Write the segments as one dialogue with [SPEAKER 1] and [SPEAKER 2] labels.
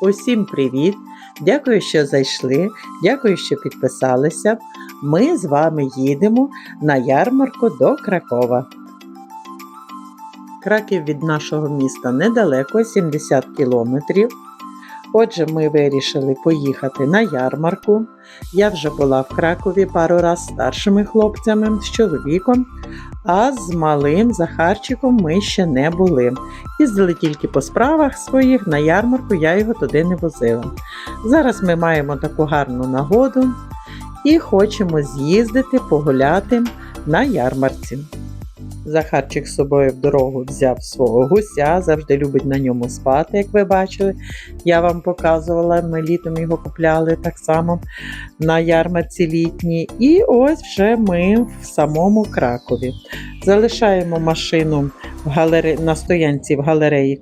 [SPEAKER 1] Усім привіт! Дякую, що зайшли. Дякую, що підписалися. Ми з вами їдемо на ярмарку до Кракова. Краків від нашого міста недалеко, 70 кілометрів. Отже, ми вирішили поїхати на ярмарку. Я вже була в Кракові пару раз з старшими хлопцями, з чоловіком, а з малим Захарчиком ми ще не були. Їздили тільки по справах своїх, на ярмарку я його туди не возила. Зараз ми маємо таку гарну нагоду і хочемо з'їздити погуляти на ярмарці. Захарчик з собою в дорогу взяв свого гуся, завжди любить на ньому спати, як ви бачили. Я вам показувала, ми літом його купляли так само на ярмарці літній. І ось вже ми в самому Кракові. Залишаємо машину в галере... на стоянці в галереї.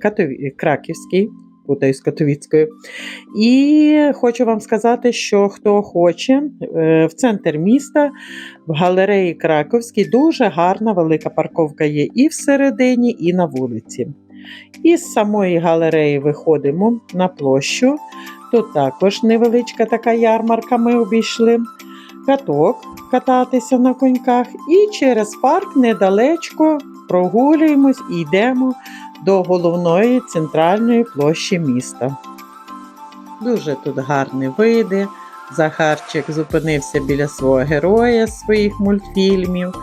[SPEAKER 1] Краківській. Путаю з Катовіцькою. І хочу вам сказати, що хто хоче, е, в центр міста, в галереї Краковській, дуже гарна велика парковка є і всередині, і на вулиці. І з самої галереї виходимо на площу. Тут також невеличка така ярмарка ми обійшли. Каток кататися на коньках. І через парк недалечко прогулюємось і йдемо до головної центральної площі міста. Дуже тут гарні види. Захарчик зупинився біля свого героя своїх мультфільмів.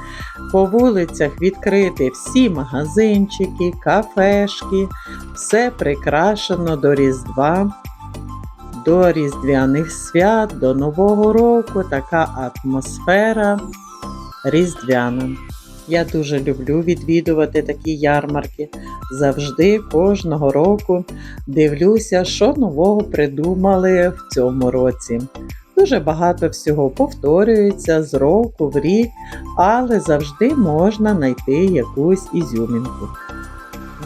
[SPEAKER 1] По вулицях відкриті всі магазинчики, кафешки, все прикрашено до Різдва, до Різдвяних свят, до Нового року. Така атмосфера різдвяна. Я дуже люблю відвідувати такі ярмарки. Завжди кожного року дивлюся, що нового придумали в цьому році. Дуже багато всього повторюється з року в рік, але завжди можна знайти якусь ізюмінку.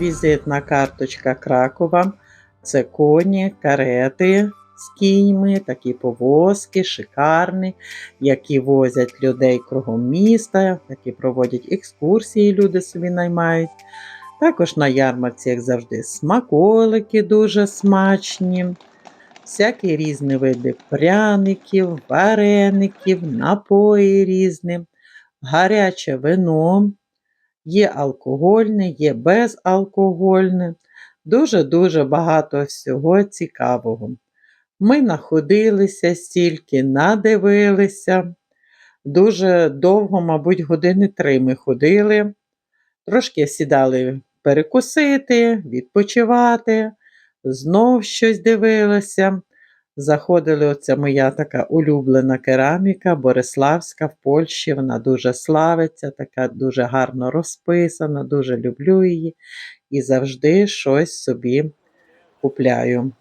[SPEAKER 1] Візитна карточка Кракова це коні, карети з кіньми, такі повозки, шикарні, які возять людей кругом міста, які проводять екскурсії, люди собі наймають. Також на ярмарці, як завжди, смаколики дуже смачні, всякі різні види пряників, вареників, напої різні, гаряче вино, є алкогольне, є безалкогольне. Дуже-дуже багато всього цікавого. Ми находилися стільки, надивилися. Дуже довго, мабуть, години три ми ходили. Трошки сідали перекусити, відпочивати, знов щось дивилися. Заходили оця моя така улюблена кераміка Бориславська в Польщі. Вона дуже славиться, така дуже гарно розписана, дуже люблю її і завжди щось собі купляю.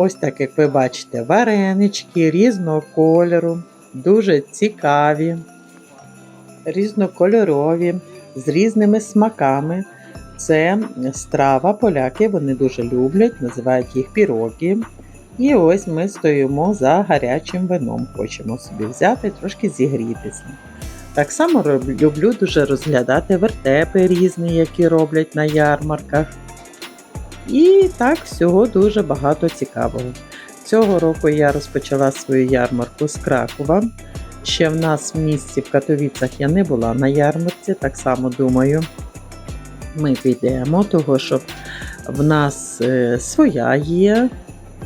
[SPEAKER 1] Ось так, як ви бачите, варенички різного кольору, дуже цікаві, різнокольорові, з різними смаками. Це страва, поляки, вони дуже люблять, називають їх піроги. І ось ми стоїмо за гарячим вином. Хочемо собі взяти, трошки зігрітися. Так само люблю дуже розглядати вертепи різні, які роблять на ярмарках. І так всього дуже багато цікавого. Цього року я розпочала свою ярмарку з Кракова. Ще в нас в місті в Катовіцях я не була на ярмарці, так само думаю, ми підемо, того що в нас е, своя є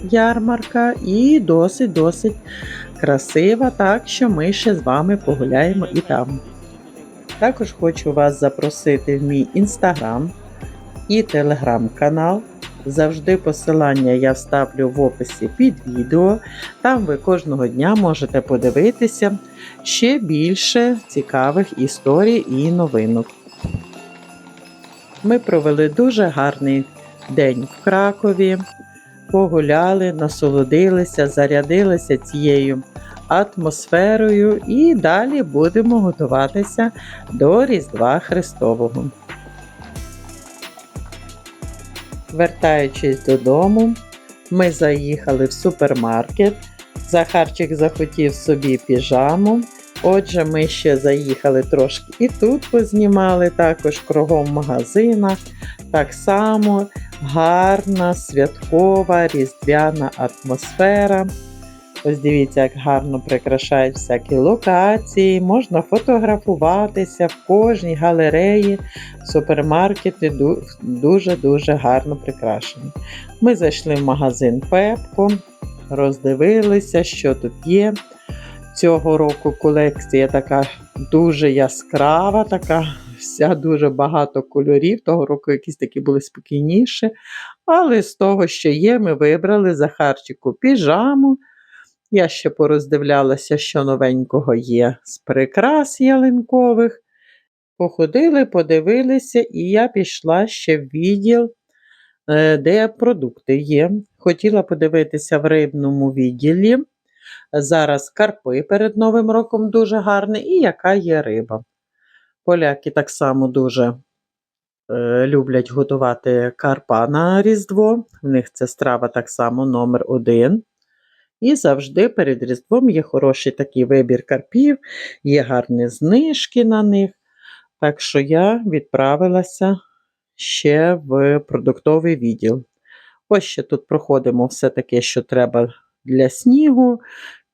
[SPEAKER 1] ярмарка і досить-досить красива, так що ми ще з вами погуляємо і там. Також хочу вас запросити в мій інстаграм і телеграм-канал. Завжди посилання я вставлю в описі під відео. Там ви кожного дня можете подивитися ще більше цікавих історій і новинок. Ми провели дуже гарний день в Кракові, погуляли, насолодилися, зарядилися цією атмосферою і далі будемо готуватися до Різдва Христового. Вертаючись додому, ми заїхали в супермаркет. Захарчик захотів собі піжаму Отже, ми ще заїхали трошки і тут познімали, також кругом магазина. Так само гарна, святкова, різдвяна атмосфера. Ось дивіться, як гарно прикрашають всякі локації, можна фотографуватися в кожній галереї. Супермаркети дуже-дуже гарно прикрашені. Ми зайшли в магазин Пепко, роздивилися, що тут є. Цього року колекція така дуже яскрава, така вся дуже багато кольорів. Того року якісь такі були спокійніші. Але з того, що є, ми вибрали Захарчику піжаму. Я ще пороздивлялася, що новенького є з прикрас ялинкових. Походили, подивилися, і я пішла ще в відділ, е, де продукти є. Хотіла подивитися в рибному відділі. Зараз карпи перед Новим роком дуже гарні, і яка є риба. Поляки так само дуже е, люблять готувати карпа на Різдво. В них це страва так само номер один. І завжди перед Різдвом є хороший такий вибір карпів, є гарні знижки на них. Так що я відправилася ще в продуктовий відділ. Ось ще тут проходимо все таке, що треба для снігу.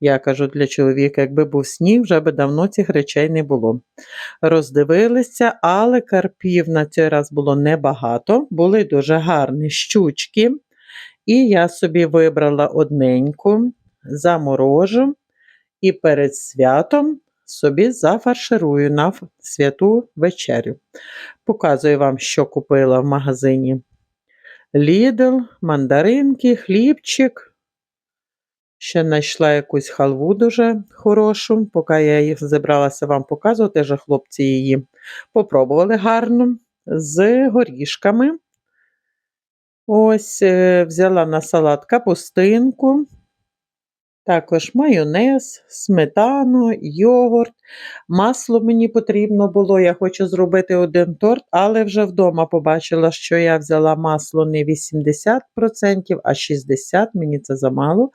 [SPEAKER 1] Я кажу для чоловіка, якби був сніг, вже би давно цих речей не було. Роздивилися, але карпів на цей раз було небагато, були дуже гарні щучки. І я собі вибрала одненьку, заморожу і перед святом собі зафарширую на святу вечерю. Показую вам, що купила в магазині Lidl, мандаринки, хлібчик. Ще знайшла якусь халву дуже хорошу, поки я їх зібралася вам показувати, вже хлопці її попробували гарно з горішками. Ось е, взяла на салат капустинку, також майонез, сметану, йогурт. Масло мені потрібно було. Я хочу зробити один торт, але вже вдома побачила, що я взяла масло не 80%, а 60%. Мені це замало.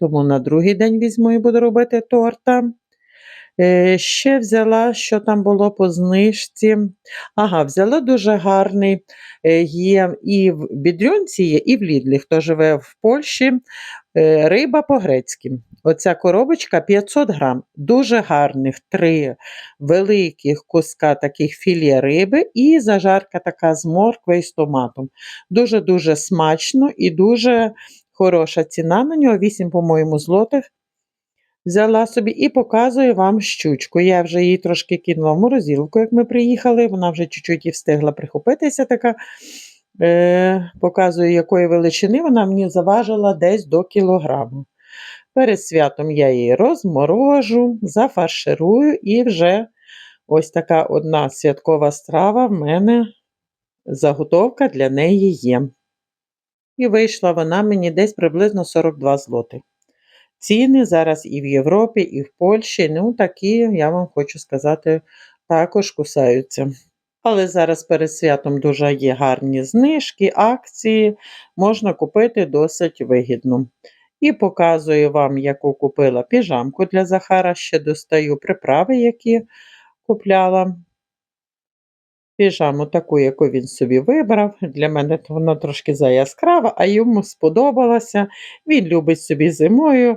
[SPEAKER 1] Тому на другий день візьму і буду робити торта. Е, ще взяла, що там було по знижці. Ага, взяла дуже гарний. е, Є і в Бідрюнці є, і в Лідлі, хто живе в Польщі. Е, Риба по-грецьки. Оця коробочка 500 грам. Дуже гарних три великих куска таких філе риби і зажарка така з морквою і з томатом. Дуже-дуже смачно і дуже хороша ціна на нього. 8, по-моєму, злотих. Взяла собі і показую вам щучку. Я вже її трошки кинула в морозилку, як ми приїхали. Вона вже чуть-чуть і встигла прихопитися така. Е, показую, якої величини вона мені заважила десь до кілограму. Перед святом я її розморожу, зафарширую і вже ось така одна святкова страва в мене заготовка для неї є. І вийшла вона мені десь приблизно 42 злоти. Ціни зараз і в Європі, і в Польщі, ну такі, я вам хочу сказати, також кусаються. Але зараз перед святом дуже є гарні знижки, акції, можна купити досить вигідно. І показую вам, яку купила піжамку для Захара, ще достаю приправи, які купляла. Піжаму таку, яку він собі вибрав. Для мене вона трошки заяскрава, а йому сподобалося. Він любить собі зимою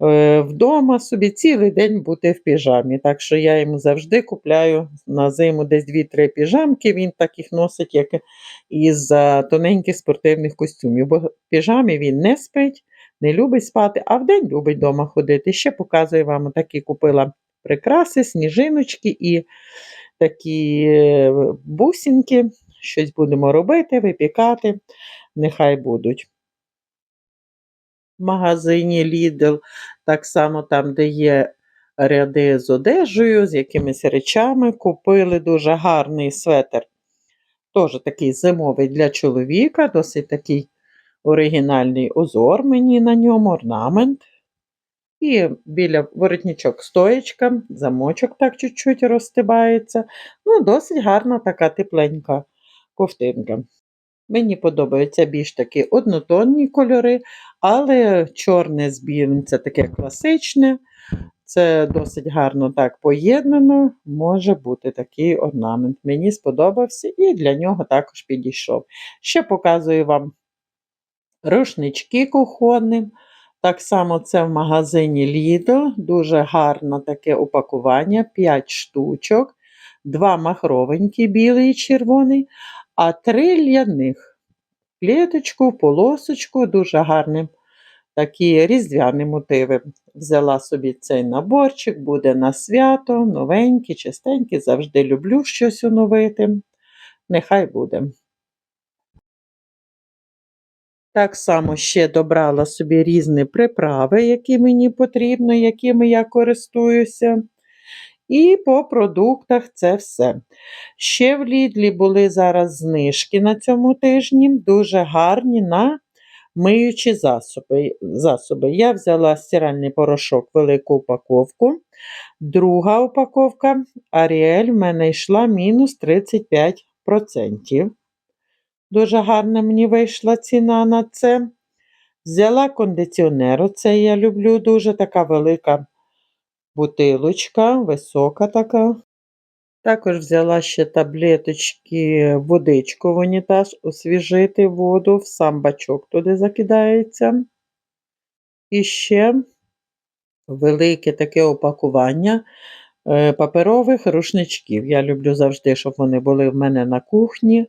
[SPEAKER 1] вдома собі цілий день бути в піжамі. Так що я йому завжди купляю на зиму десь 2-3 піжамки. Він так їх носить, як із е, тоненьких спортивних костюмів. Бо в піжамі він не спить, не любить спати, а вдень любить вдома ходити. Ще показую вам такі купила прикраси, сніжиночки і такі е, бусинки. Щось будемо робити, випікати, нехай будуть. В магазині Lidl, так само там, де є ряди з одежею, з якимись речами, купили дуже гарний светр. Теж такий зимовий для чоловіка, досить такий оригінальний узор мені на ньому, орнамент. І біля воротничок стоєчка, замочок так чуть-чуть розстибається. Ну, досить гарна така тепленька ковтинка. Мені подобаються більш такі однотонні кольори, але чорне з білим це таке класичне. Це досить гарно так поєднано, може бути такий орнамент. Мені сподобався і для нього також підійшов. Ще показую вам рушнички кухонним. Так само це в магазині Lidl. Дуже гарне таке упакування, 5 штучок, два махровенькі, білий і червоний, а три ляних. Клеточку, полосочку, дуже гарним. Такі різдвяні мотиви. Взяла собі цей наборчик, буде на свято, новенький, чистенький, завжди люблю щось оновити. Нехай буде. Так само ще добрала собі різні приправи, які мені потрібно, якими я користуюся. І по продуктах це все. Ще в Лідлі були зараз знижки на цьому тижні, дуже гарні на миючі засоби. засоби. Я взяла стиральний порошок велику упаковку. Друга упаковка Аріель в мене йшла мінус 35%. Дуже гарна мені вийшла ціна на це. Взяла кондиціонер, оце я люблю дуже така велика бутилочка, висока така. Також взяла ще таблеточки, водичку в унітаз, освіжити воду, в сам бачок туди закидається. І ще велике таке опакування е, паперових рушничків. Я люблю завжди, щоб вони були в мене на кухні,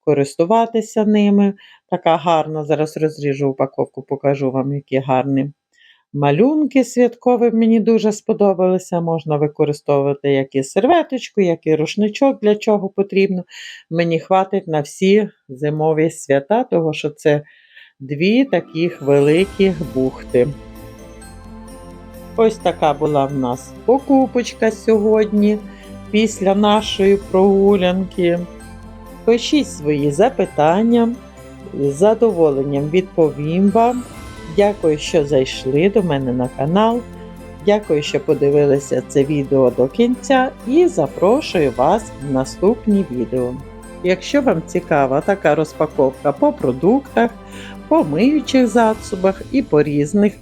[SPEAKER 1] користуватися ними. Така гарна, зараз розріжу упаковку, покажу вам, які гарні. Малюнки святкові мені дуже сподобалися. Можна використовувати як і серветочку, як і рушничок, для чого потрібно. Мені хватить на всі зимові свята, тому що це дві таких великих бухти. Ось така була в нас покупочка сьогодні після нашої прогулянки. Пишіть свої запитання, з задоволенням відповім вам. Дякую, що зайшли до мене на канал. Дякую, що подивилися це відео до кінця і запрошую вас в наступні відео. Якщо вам цікава така розпаковка по продуктах, по миючих засобах і по різних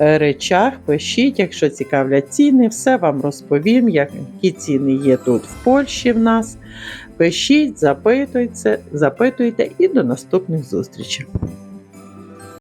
[SPEAKER 1] е, речах, пишіть, якщо цікавлять ціни, все вам розповім, які ціни є тут в Польщі в нас. Пишіть, запитуйте, запитуйте і до наступних зустрічей.